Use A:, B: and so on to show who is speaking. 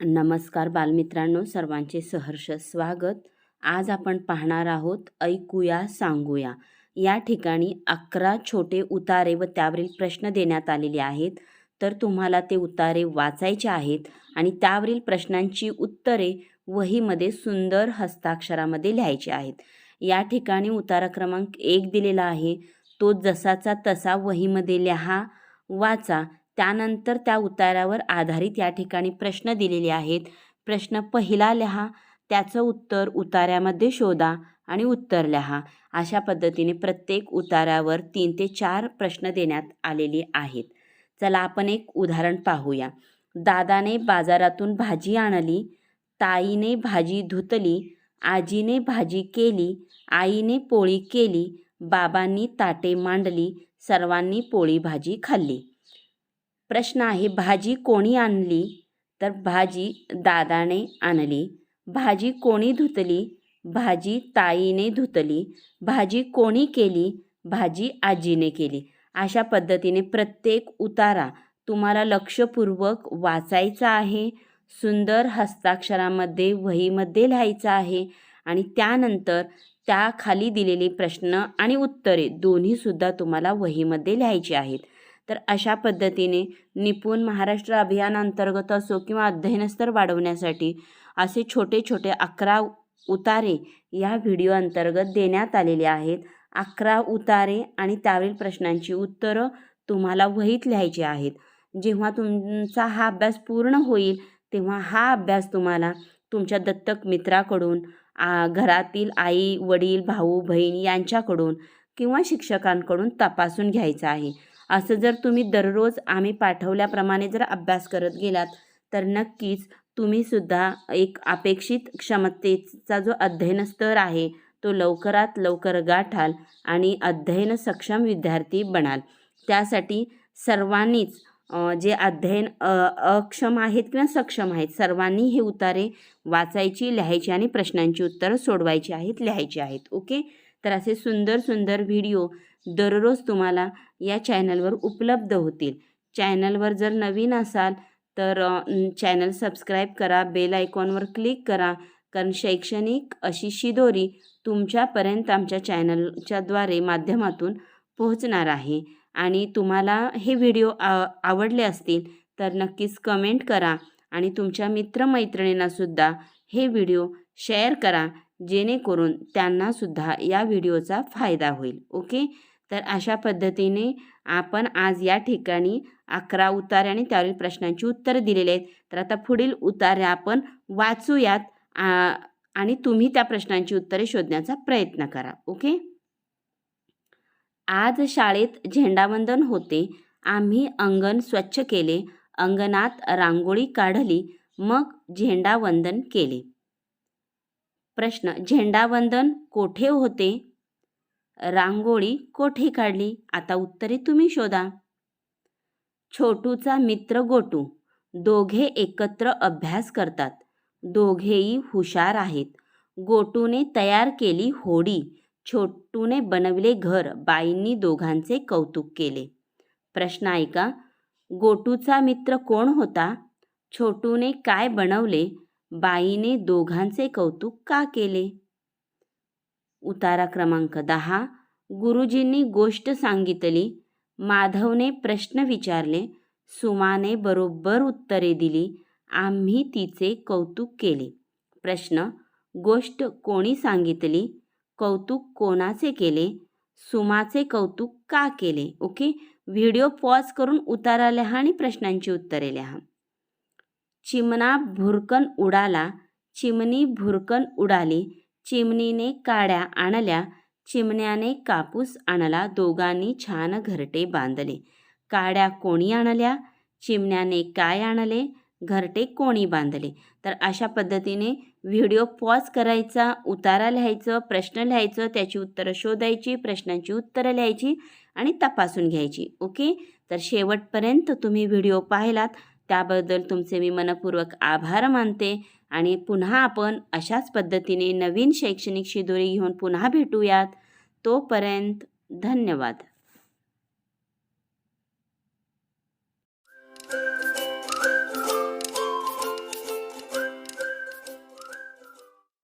A: नमस्कार बालमित्रांनो सर्वांचे सहर्ष स्वागत. आज आपण पाहणार आहोत ऐकूया सांगूया. या ठिकाणी अकरा छोटे उतारे व त्यावरील प्रश्न देण्यात आलेले आहेत. तर तुम्हाला ते उतारे वाचायचे आहेत आणि त्यावरील प्रश्नांची उत्तरे वहीमध्ये सुंदर हस्ताक्षरामध्ये लिहायची आहेत. या ठिकाणी उतारा क्रमांक एक दिलेला आहे. तो जसाचा तसा वहीमध्ये लिहा वाचा. त्यानंतर त्या उतारावर आधारित या ठिकाणी प्रश्न दिलेले आहेत. प्रश्न पहिला लिहा. त्याचं उत्तर उतार्यामध्ये शोधा आणि उत्तर लिहा. अशा पद्धतीने प्रत्येक उतारावर तीन ते चार प्रश्न देण्यात आलेले आहेत. चला आपण एक उदाहरण पाहूया. दादाने बाजारातून भाजी आणली ताईने भाजी धुतली आजीने भाजी केली आईने पोळी केली बाबांनी ताटे मांडली सर्वांनी पोळी भाजी खाल्ली. प्रश्न आहे भाजी कोणी आणली? तर भाजी दादाने आणली. भाजी कोणी धुतली? भाजी ताईने धुतली. भाजी कोणी केली? भाजी आजीने केली. अशा पद्धतीने प्रत्येक उतारा तुम्हाला लक्षपूर्वक वाचायचा आहे सुंदर हस्ताक्षरामध्ये वहीमध्ये लिहायचा आहे आणि त्यानंतर त्याखाली दिलेले प्रश्न आणि उत्तरे दोन्हीसुद्धा तुम्हाला वहीमध्ये लिहायची आहेत. तर अशा पद्धतीने निपुण महाराष्ट्र अभियानांतर्गत असो किंवा अध्ययनस्तर वाढवण्यासाठी असे छोटे छोटे अकरा उतारे या व्हिडिओ अंतर्गत देण्यात आलेले आहेत. अकरा उतारे आणि त्यावरील प्रश्नांची उत्तरं तुम्हाला वहीत लिहायची आहेत. जेव्हा तुमचा हा अभ्यास पूर्ण होईल तेव्हा हा अभ्यास तुम्हाला तुमच्या दत्तक मित्राकडून घरातील आई वडील भाऊ बहीण यांच्याकडून किंवा शिक्षकांकडून तपासून घ्यायचा आहे. असं जर तुम्ही दररोज आम्ही पाठवल्याप्रमाणे जर अभ्यास करत गेलात तर नक्कीच तुम्हीसुद्धा एक अपेक्षित क्षमतेचा जो अध्ययन स्तर आहे तो लवकरात लवकर गाठाल आणि अध्ययन सक्षम विद्यार्थी बनाल. त्यासाठी सर्वांनीच जे अध्ययन अक्षम आहेत किंवा सक्षम आहेत सर्वांनी हे उतारे वाचायची लिहायची आणि प्रश्नांची उत्तरं सोडवायची आहेत लिहायची आहेत. ओके? तर असे सुंदर सुंदर व्हिडिओ दररोज तुम्हाला या चॅनलवर उपलब्ध होतील. चॅनलवर जर नवीन असाल तर चॅनल सबस्क्राईब करा बेल आयकॉनवर क्लिक करा कारण शैक्षणिक अशी शिदोरी तुमच्यापर्यंत आमच्या चॅनलच्याद्वारे माध्यमातून पोहोचणार आहे. आणि तुम्हाला हे व्हिडिओ आ आवडले असतील तर नक्कीच कमेंट करा आणि तुमच्या मित्रमैत्रिणींनासुद्धा हे व्हिडिओ शेअर करा. जेणेकरून त्यांनासुद्धा या व्हिडिओचा फायदा होईल. ओके? तर अशा पद्धतीने आपण आज या ठिकाणी अकरा उतारे आणि त्यावरील प्रश्नांची उत्तरं दिलेली आहेत. तर आता पुढील उतारे आपण वाचूयात आणि तुम्ही त्या प्रश्नांची उत्तरे शोधण्याचा प्रयत्न करा. ओके? आज शाळेत झेंडावंदन होते. आम्ही अंगण स्वच्छ केले. अंगणात रांगोळी काढली. मग झेंडावंदन केले. प्रश्न. झेंडावंदन कोठे होते? रांगोळी कोठे काढली? आता उत्तरे तुम्ही शोधा. छोटूचा मित्र गोटू. दोघे एकत्र अभ्यास करतात. दोघेही हुशार आहेत. गोटूने तयार केली होडी. छोटूने बनवले घर. बाईंनी दोघांचे कौतुक केले. प्रश्न ऐका. गोटूचा मित्र कोण होता? छोटूने काय बनवले? बाईने दोघांचे कौतुक का केले? उतारा क्रमांक दहा. गुरुजींनी गोष्ट सांगितली. माधवने प्रश्न विचारले. सुमाने बरोबर उत्तरे दिली. आम्ही तिचे कौतुक केले. प्रश्न गोष्ट कोणी सांगितली? कौतुक कोणाचे केले? सुमाचे कौतुक का केले? ओके? व्हिडिओ पॉज करून उतारा लिहा आणि प्रश्नांची उत्तरे लिहा. चिमणा भुरकन उडाला चिमणी भुरकन उडाली चिमणीने काड्या आणल्या चिमण्याने कापूस आणला दोघांनी छान घरटे बांधले. काड्या कोणी आणल्या? चिमण्याने काय आणले? घरटे कोणी बांधले? तर अशा पद्धतीने व्हिडिओ पॉज करायचा उतारा लिहायचं प्रश्न लिहायचं त्याची उत्तरं शोधायची प्रश्नांची उत्तरं लिहायची आणि तपासून घ्यायची. ओके? तर शेवटपर्यंत तुम्ही व्हिडिओ पाहिलात त्याबद्दल तुमचे मी मनपूर्वक आभार मानते आणि पुन्हा आपण अशाच पद्धतीने नवीन शैक्षणिक शिदोरी घेऊन पुन्हा भेटूयात. तोपर्यंत धन्यवाद.